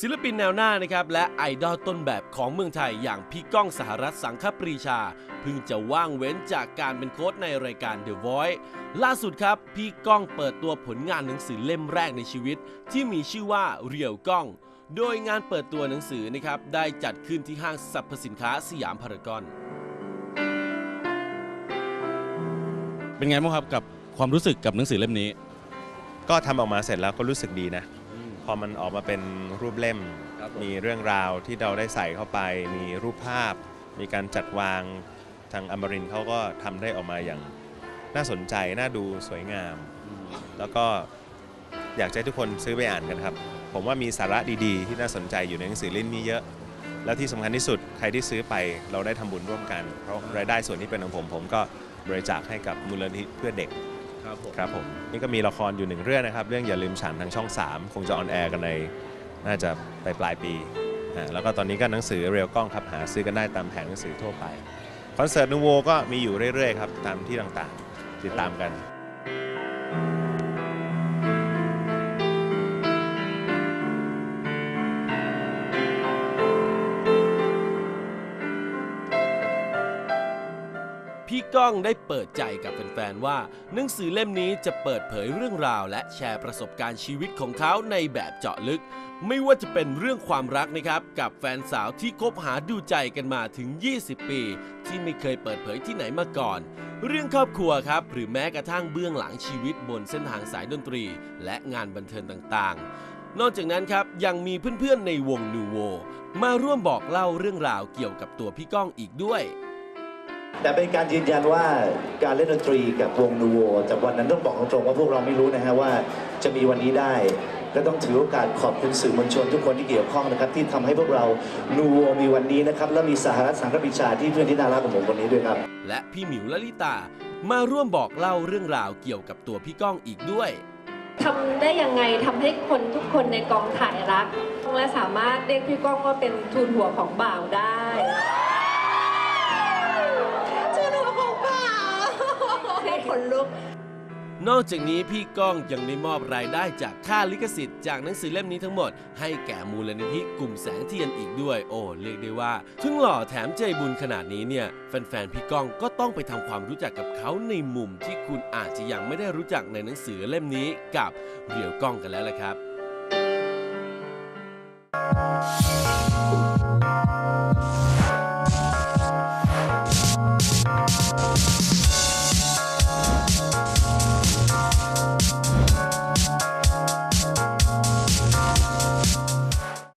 ศิลปินแนวหน้านะครับและไอดอลต้นแบบของเมืองไทยอย่างพี่ก้องสหรัฐสังคปรีชาเพิ่งจะว่างเว้นจากการเป็นโค้ชในรายการ The Voice ล่าสุดครับ พี่ก้องเปิดตัวผลงานหนังสือเล่มแรกในชีวิต ที่มีชื่อว่าเรียวก้อง โดยงานเปิดตัวหนังสือนะครับได้จัดขึ้นที่ห้างสรรพสินค้าสยามพารากอนเป็นไงบ้างครับกับความรู้สึกกับหนังสือเล่มนี้ ก็ทำออกมาเสร็จแล้วก็รู้สึกดีนะ พอมันออกมาเป็นรูปเล่ม ครับผม มีเรื่องราวที่เราได้ใส่เข้าไป มีรูปภาพ มีการจัดวางทางอมรินทร์เขาก็ทำได้ออกมาอย่างน่าสนใจ น่าดูสวยงาม แล้วก็อยากจะให้ทุกคนซื้อไปอ่านกันครับ ผมว่ามีสาระดีๆ ที่น่าสนใจอยู่ในหนังสือเล่มนี้เยอะ แล้วที่สำคัญที่สุดใครที่ซื้อไปเราได้ทำบุญร่วมกัน เพราะรายได้ส่วนที่เป็นของผม ผมก็บริจาคให้กับมูลนิธิเพื่อเด็ก ครับผมครับผมนี่ก็มีละครอยู่หนึ่งเรื่องนะครับ เรื่องอย่าลืมฉันทางช่อง 3 คงจะออนแอร์กันในน่าจะไปปลายปีแล้วก็ตอนนี้ก็หนังสือเรียวกล้องครับหาซื้อกันได้ตามแผงหนังสือทั่วไปคอนเสิร์ตนูโวก็มีอยู่เรื่อยๆครับตามที่ต่างๆ ติดตามกัน พี่ก้องได้เปิดใจกับแฟนๆว่าหนังสือเล่มนี้จะเปิดเผยเรื่องราว และแชร์ประสบการณ์ชีวิตของเขาในแบบเจาะลึก ไม่ว่าจะเป็นเรื่องความรักนะครับ กับแฟนสาวที่คบหาดูใจกันมาถึง 20 ปี ที่ไม่เคยเปิดเผยที่ไหนมาก่อน เรื่องครอบครัวครับ หรือแม้กระทั่งเบื้องหลังชีวิตบนเส้นทางสายดนตรี และงานบันเทิงต่างๆ นอกจากนั้นครับยังมีเพื่อนๆในวงนูโวมาร่วมบอกเล่าเรื่องราวเกี่ยวกับตัวพี่ก้องอีกด้วย แต่เป็นการยืนยันว่าการเล่นดนตรีกับวงนูโวจากวันนั้นต้องบอกตรงๆว่าพวกเราไม่รู้นะฮะว่าจะมีวันนี้ได้ ก็ต้องถือโอกาสขอบคุณสื่อมวลชนทุกคนที่เกี่ยวข้องนะครับ ที่ทำให้พวกเรานูโวมีวันนี้นะครับ และมีสหรัฐสังคปิชาที่เพื่อนที่น่ารักของผมคนนี้ด้วยครับ และพี่หมิวละลิตามาร่วมบอกเล่าเรื่องราวเกี่ยวกับตัวพี่ก้องอีกด้วยทำได้ยังไงทำให้คนทุกคนในกองถ่ายรักและสามารถเรียกพี่ก้องว่าเป็นทูนหัวของบ่าวได้ นลุก นอกจากนี้พี่ก้องยังได้มอบรายได้จากค่าลิขสิทธิ์จากหนังสือเล่มนี้ทั้งหมด ให้แก่มูลนิธิกลุ่มแสงเทียนอีกด้วย โอ้เรียกได้ว่าถึงหล่อแถมใจบุญขนาดนี้เนี่ย แฟนๆพี่ก้องก็ต้องไปทำความรู้จักกับเขาในมุมที่คุณอาจจะยังไม่ได้รู้จักในหนังสือเล่มนี้กับเรียวก้องกันแล้วละครับ